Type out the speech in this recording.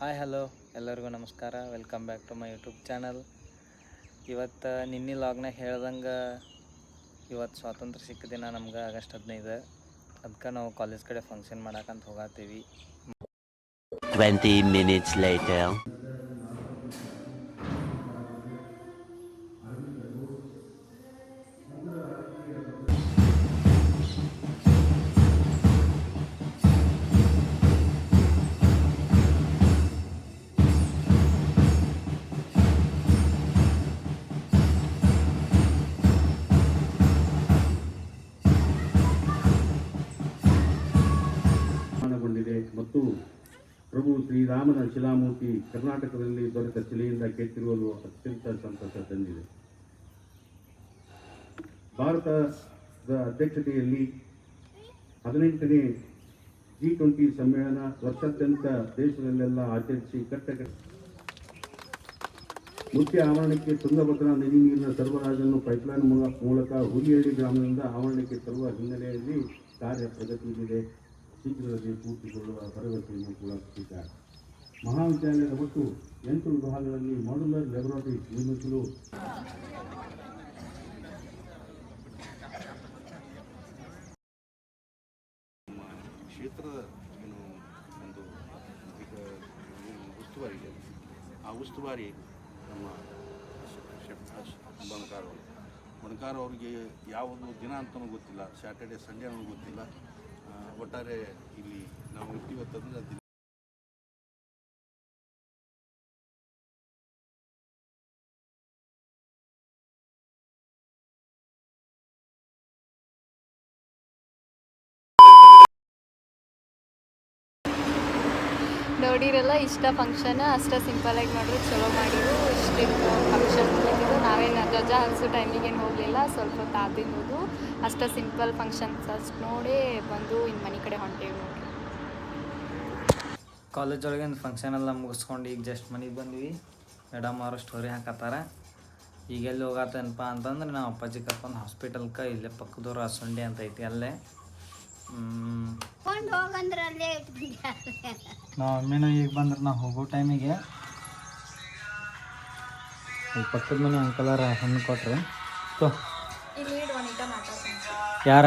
Hi hello ಎಲ್ಲರಿಗೂ ನಮಸ್ಕಾರ. Welcome back to my YouTube channel ಇವತ್ತು ನಿನ್ನೆ ಲಾಗ್ನಾಗ ಹೇಳ್ದಂಗೆ ಇವತ್ತು ಸ್ವಾತಂತ್ರ್ಯ ಸಿಕ್ಕ ದಿನ ನಮ್ಗೆ ಆಗಸ್ಟ್ ಹದಿನೈದು. ಅದಕ್ಕೆ ನಾವು ಕಾಲೇಜ್ ಕಡೆ ಫಂಕ್ಷನ್ ಮಾಡಕ್ಕಂತ ಹೋಗತ್ತೀವಿ 20 minutes later. ಮತ್ತು ಪ್ರಭು ಶ್ರೀರಾಮನ ಶಿಲಾಮೂರ್ತಿ ಕರ್ನಾಟಕದಲ್ಲಿ ದೊರೆತ ಶಿಲೆಯಿಂದ ಕೆತ್ತಿರುವುದು ಅತ್ಯಂತ ಸಂತಸ ತಂದಿದೆ. ಭಾರತದ ಅಧ್ಯಕ್ಷತೆಯಲ್ಲಿ ಹದಿನೆಂಟನೇ ಜಿ ಟ್ವೆಂಟಿ ಸಮ್ಮೇಳನ ವರ್ಷಾದ್ಯಂತ ದೇಶದಲ್ಲೆಲ್ಲ ಆಚರಿಸಿ ಕಟ್ಟಕ ಮುಖ್ಯ ಆವರಣಕ್ಕೆ ತುಂಗಭದ್ರಾ ನದಿ ನೀರಿನ ಸರಬರಾಜನ್ನು ಪೈಪ್ಲೈನ್ ಮೂಲ- ಮೂಲಕ ಹುಲಿಹಳ್ಳಿ ಗ್ರಾಮದಿಂದ ಆವರಣಕ್ಕೆ ತರುವ ಹಿನ್ನೆಲೆಯಲ್ಲಿ ಕಾರ್ಯ ಪ್ರಗತಿಯಲ್ಲಿದೆ ಶೀಘ್ರದಲ್ಲಿ ಪೂರ್ತಿಗೊಳ್ಳುವ ಭರವಸೆಯನ್ನು ಕೂಡ ಕೊಟ್ಟಿದ್ದಾರೆ. ಮಹಾವಿದ್ಯಾಲಯದ ಒಟ್ಟು ಎಂಟು ವಿಭಾಗಗಳಲ್ಲಿ ಮಾಡ್ಯುಲರ್ ಲ್ಯಾಬೊರೇಟರಿ ನಿರ್ಮಿಸಲು ಕ್ಷೇತ್ರದ ಏನು ಒಂದು ಉಸ್ತುವಾರಿ ಆ ಉಸ್ತುವಾರಿ ನಮ್ಮ ಬಣಕಾರ್ ಅವರು ಅವರಿಗೆ ಯಾವುದು ದಿನ ಅಂತಲೂ ಗೊತ್ತಿಲ್ಲ ಸ್ಯಾಟರ್ಡೆ ಸಂಡೇ ಅನ್ನೋ ಗೊತ್ತಿಲ್ಲ. ಒಟ್ಟಾರೆ ಇಲ್ಲಿ ನಾವು ಇರ್ತೀವತ್ತಂದ್ರೆ ದಿನ ನೋಡಿರಲ್ಲ, ಇಷ್ಟ ಫಂಕ್ಷನ್ ಅಷ್ಟ ಸಿಂಪಲಾಗಿ ಮಾಡಿದ್ರು, ಚಲೋ ಮಾಡಿದ್ರು ಇಷ್ಟಿತ್ತು ಫಂಕ್ಷನ್ ಮುಗಿದಿದ್ದು ನಾವೇನು ಧ್ವಜ ಹಾಕ್ಸೋ ಟೈಮಿಗೆ ಏನು ಹೋಗಲಿಲ್ಲ, ಸ್ವಲ್ಪ ಹೊತ್ತು ಆದಿದ್ದು ಅಷ್ಟೇ ಸಿಂಪಲ್ ಫಂಕ್ಷನ್ಸ್ ಅಷ್ಟು ನೋಡಿ ಬಂದು ಇನ್ನು ಮನೆ ಕಡೆ ಹೊಂಟೇವಿ ಕಾಲೇಜ್ ಒಂದು ಫಂಕ್ಷನ್ ಎಲ್ಲ ಮುಗಿಸ್ಕೊಂಡು ಈಗ ಜಸ್ಟ್ ಮನೆಗೆ ಬಂದ್ವಿ. ಮೇಡಮ್ ಅವರು ಸ್ಟೋರಿ ಹಾಕತ್ತಾರ. ಈಗ ಎಲ್ಲಿ ಹೋಗತ್ತೇನಪ್ಪ ಅಂತಂದ್ರೆ, ನಾವು ಅಪ್ಪಾಜಿ ಕರ್ಕೊಂಡು ಹಾಸ್ಪಿಟಲ್ಕ ಇಲ್ಲೇ ಪಕ್ಕದವ್ರು ಹಸುಂಡಿ ಅಂತ ಐತಿ ಅಲ್ಲೇ. ಕೊಂಡು ಹೋಗಂದ್ರೆ ಅಲ್ಲೇ ನಾವು ಒಮ್ಮೆನೂ ಈಗ ಬಂದ್ರೆ ನಾವು ಹೋಗೋ ಟೈಮಿಗೆ ಪಕ್ಕದ ಮನೆ ಅಂಕಲಾರ ಹಣ್ಣು ಕೊಟ್ರೆ. ಯಾರ?